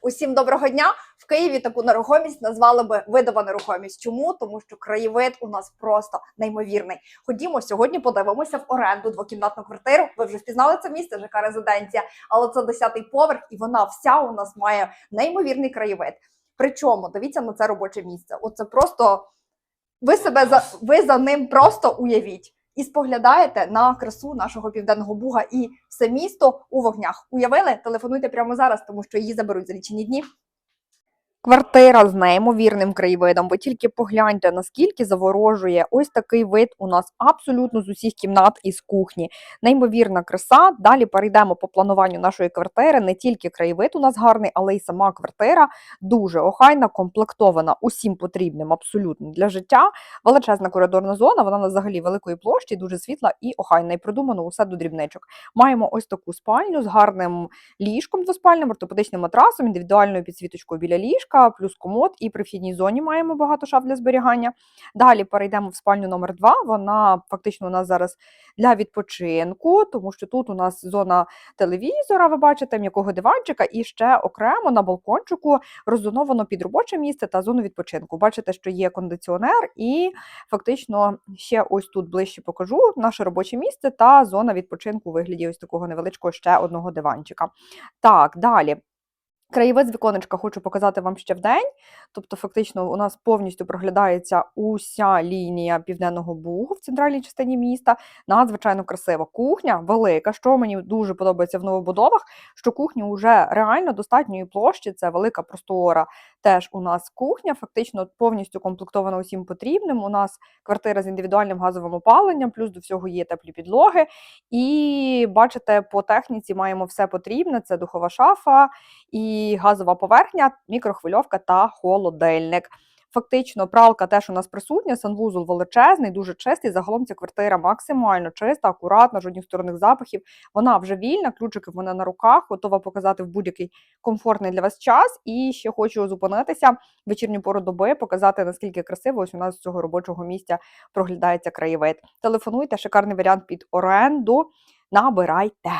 Усім доброго дня! В Києві таку нерухомість назвали би видова нерухомість. Чому? Тому що краєвид у нас просто неймовірний. Ходімо сьогодні. Подивимося в оренду двокімнатну квартиру. Ви вже впізнали це місце, ЖК резиденція, але це 10-й поверх, і вона вся у нас має неймовірний краєвид. Причому дивіться на це робоче місце. Оце просто ви себе за ви за ним просто уявіть. І споглядаєте на красу нашого південного буга і все місто у вогнях. Уявили? Телефонуйте прямо зараз, тому що її заберуть за лічені дні. Квартира з неймовірним краєвидом. Ви тільки погляньте, наскільки заворожує ось такий вид у нас абсолютно з усіх кімнат із кухні. Неймовірна краса. Далі перейдемо по плануванню нашої квартири. Не тільки краєвид у нас гарний, але й сама квартира дуже охайна, комплектована усім потрібним абсолютно для життя. Величезна коридорна зона. Вона на взагалі великої площі, дуже світла і охайна. І продумано усе до дрібничок. Маємо ось таку спальню з гарним ліжком двоспальним, ортопедичним матрасом, індивідуальною підсвіточкою біля ліжка, плюс комод, і при вхідній зоні маємо багато шаф для зберігання. Далі перейдемо в спальню номер 2 Вона фактично у нас зараз для відпочинку, тому що тут у нас зона телевізора, ви бачите, м'якого диванчика, і ще окремо на балкончику роззоновано під робоче місце та зону відпочинку. Бачите, що є кондиціонер, і фактично ще ось тут ближче покажу наше робоче місце та зона відпочинку у вигляді ось такого невеличкого ще одного диванчика. Так, далі. Краєвид з віконечка хочу показати вам ще вдень. Тобто, фактично, у нас повністю проглядається уся лінія Південного Бугу в центральній частині міста. Надзвичайно красива кухня, велика. Що мені дуже подобається в новобудовах, що кухня вже реально достатньої площі. Це велика простора. Теж у нас кухня, фактично повністю комплектована усім потрібним. У нас квартира з індивідуальним газовим опаленням, плюс до всього є теплі підлоги. І бачите, по техніці маємо все потрібне: це духова шафа і газова поверхня, мікрохвильовка та холодильник. Фактично, пралка теж у нас присутня, санвузол величезний, дуже чистий. Загалом ця квартира максимально чиста, акуратна, жодних сторонних запахів. Вона вже вільна, ключики в мене на руках, готова показати в будь-який комфортний для вас час. І ще хочу зупинитися вечірню пору доби, показати наскільки красиво ось у нас з цього робочого місця проглядається краєвид. Телефонуйте, шикарний варіант під оренду. Набирайте.